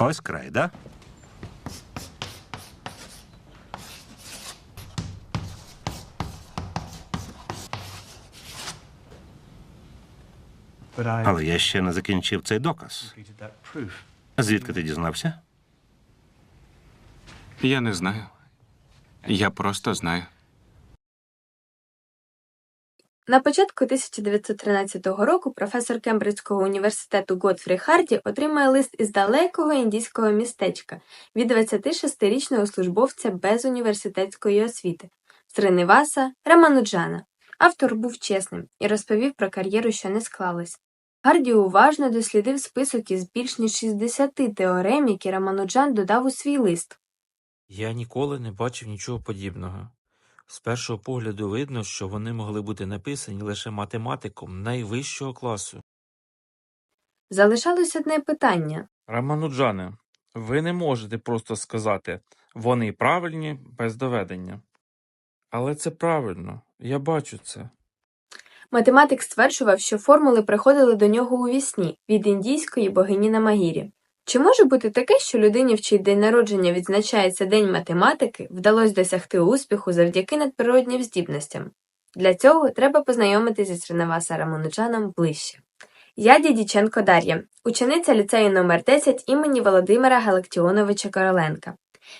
Ось край, да? Але я ще не закінчив цей доказ. Звідки ти дізнався? Я не знаю. Я просто знаю. На початку 1913 року професор Кембриджського університету Готфрі Харді отримає лист із далекого індійського містечка від 26-річного службовця без університетської освіти Сриниваса Рамануджана. Автор був чесним і розповів про кар'єру, що не склалась. Гарді уважно дослідив список із більш ніж 60 теорем, які Рамануджан додав у свій лист. Я ніколи не бачив нічого подібного. З першого погляду видно, що вони могли бути написані лише математиком найвищого класу. Залишалось одне питання Рамануджане, ви не можете просто сказати вони правильні без доведення. Але це правильно, я бачу це. Математик стверджував, що формули приходили до нього у вісні від індійської богині Намагірі. Чи може бути таке, що людині, в чий день народження відзначається День математики, вдалося досягти успіху завдяки надприроднім здібностям? Для цього треба познайомитися з Сринаваса Рамануджаном ближче. Я Дідіченко Дар'я, учениця ліцею номер 10 імені Володимира Галактіоновича Короленка.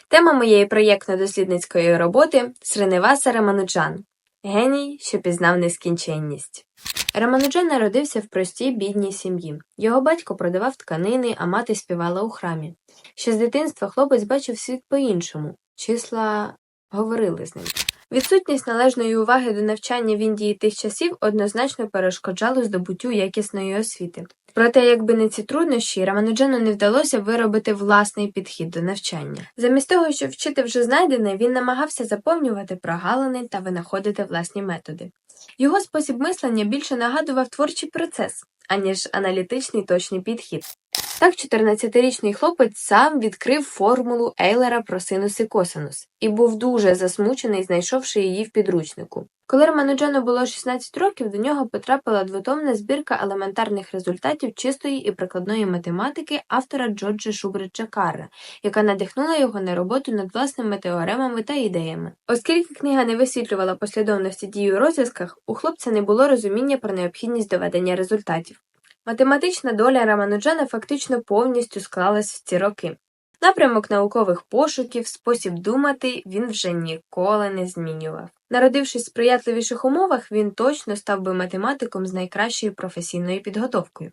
Тема моєї проєктно-дослідницької роботи Сриневаса Рамануджан. Геній, що пізнав нескінченність. Рамануджан народився в простій бідній сім'ї. Його батько продавав тканини, а мати співала у храмі. Ще з дитинства хлопець бачив світ по-іншому. Числа говорили з ним. Відсутність належної уваги до навчання в Індії тих часів однозначно перешкоджало здобуттю якісної освіти. Проте, якби не ці труднощі, Рамануджану не вдалося виробити власний підхід до навчання. Замість того, щоб вчити вже знайдене, він намагався заповнювати прогалини та винаходити власні методи. Його спосіб мислення більше нагадував творчий процес, аніж аналітичний точний підхід. Так, 14-річний хлопець сам відкрив формулу Ейлера про синус і косинус і був дуже засмучений, знайшовши її в підручнику. Коли Рамануджану було 16 років, до нього потрапила двотомна збірка елементарних результатів чистої і прикладної математики автора Джорджа Шубриджа Карра, яка надихнула його на роботу над власними теоремами та ідеями. Оскільки книга не висвітлювала послідовності дій у розв'язках, у хлопця не було розуміння про необхідність доведення результатів. Математична доля Рамануджана фактично повністю склалась в ці роки. Напрямок наукових пошуків, спосіб думати він вже ніколи не змінював. Народившись в сприятливіших умовах, він точно став би математиком з найкращою професійною підготовкою.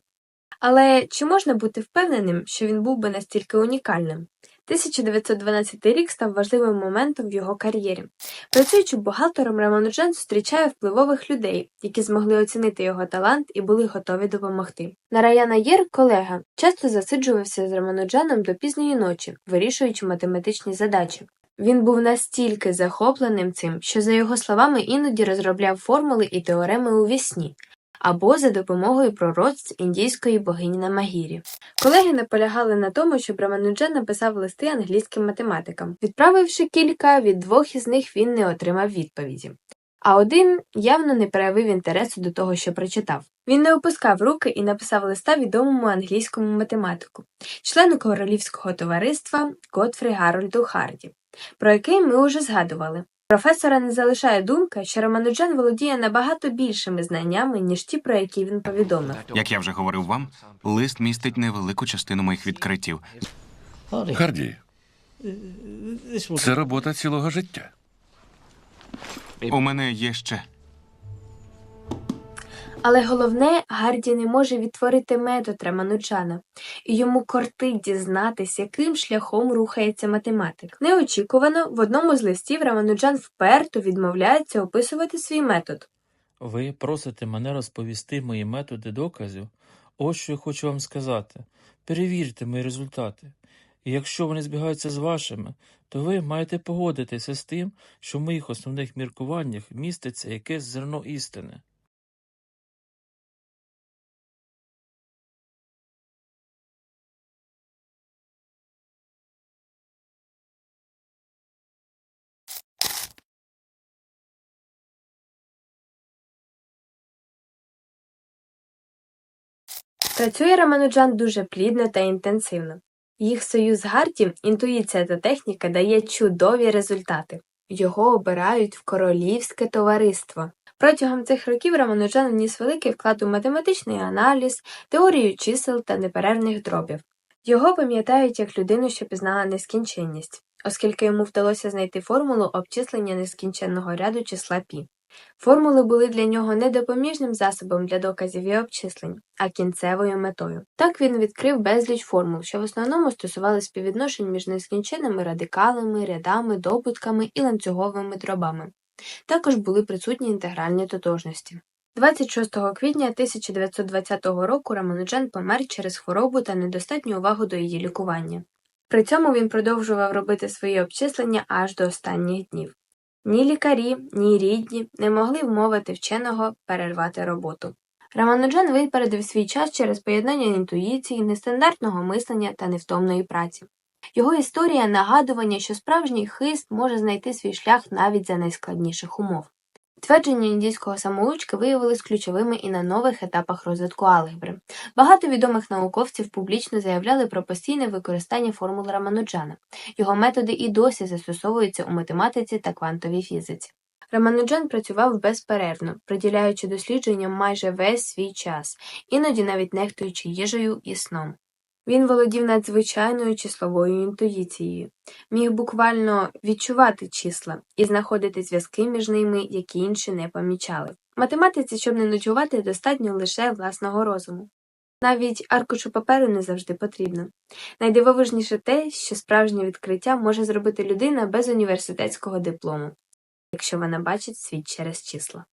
Але чи можна бути впевненим, що він був би настільки унікальним? 1912 рік став важливим моментом в його кар'єрі. Працюючи бухгалтером, Рамануджан зустрічає впливових людей, які змогли оцінити його талант і були готові допомогти. Нараяна Єр, колега, часто засиджувався з Рамануджаном до пізньої ночі, вирішуючи математичні задачі. Він був настільки захопленим цим, що, за його словами, іноді розробляв формули і теореми у вісні, або за допомогою пророцтв індійської богині Намагірі. Колеги наполягали на тому, щоб Рамануджан написав листи англійським математикам. Відправивши кілька, від двох із них він не отримав відповіді. А один явно не проявив інтересу до того, що прочитав. Він не опускав руки і написав листа відомому англійському математику, члену королівського товариства Готфрі Гарольду Харді, про який ми уже згадували. Професора не залишає думка, що Рамануджан володіє набагато більшими знаннями, ніж ті, про які він повідомив. Як я вже говорив вам, лист містить невелику частину моїх відкриттів. Харді, це робота цілого життя. У мене є ще. Але головне, Гарді не може відтворити метод Рамануджана, і йому кортить дізнатись, яким шляхом рухається математик. Неочікувано, в одному з листів Рамануджан вперто відмовляється описувати свій метод. Ви просите мене розповісти мої методи доказів? Ось що я хочу вам сказати. Перевірте мої результати. І якщо вони збігаються з вашими, то ви маєте погодитися з тим, що в моїх основних міркуваннях міститься якесь зерно істини. Працює Рамануджан дуже плідно та інтенсивно. Їх союз гартів, інтуїція та техніка дає чудові результати. Його обирають в королівське товариство. Протягом цих років Рамануджан вніс великий вклад у математичний аналіз, теорію чисел та неперервних дробів. Його пам'ятають як людину, що пізнала нескінченність, оскільки йому вдалося знайти формулу обчислення нескінченного ряду числа пі. Формули були для нього не допоміжним засобом для доказів і обчислень, а кінцевою метою. Так він відкрив безліч формул, що в основному стосувалися співвідношень між нескінченними радикалами, рядами, добутками і ланцюговими дробами. Також були присутні інтегральні тотожності. 26 квітня 1920 року Рамануджан помер через хворобу та недостатню увагу до її лікування. При цьому він продовжував робити свої обчислення аж до останніх днів. Ні лікарі, ні рідні не могли вмовити вченого перервати роботу. Рамануджан випередив свій час через поєднання інтуїції, нестандартного мислення та невтомної праці. Його історія нагадування, що справжній хист може знайти свій шлях навіть за найскладніших умов. Твердження індійського самоучки виявились ключовими і на нових етапах розвитку алгебри. Багато відомих науковців публічно заявляли про постійне використання формул Рамануджана. Його методи і досі застосовуються у математиці та квантовій фізиці. Рамануджан працював безперервно, приділяючи дослідженням майже весь свій час, іноді навіть нехтуючи їжею і сном. Він володів надзвичайною числовою інтуїцією, міг буквально відчувати числа і знаходити зв'язки між ними, які інші не помічали. Математиці, щоб не нудьгувати, достатньо лише власного розуму. Навіть аркушу паперу не завжди потрібно. Найдивовижніше те, що справжнє відкриття може зробити людина без університетського диплому, якщо вона бачить світ через числа.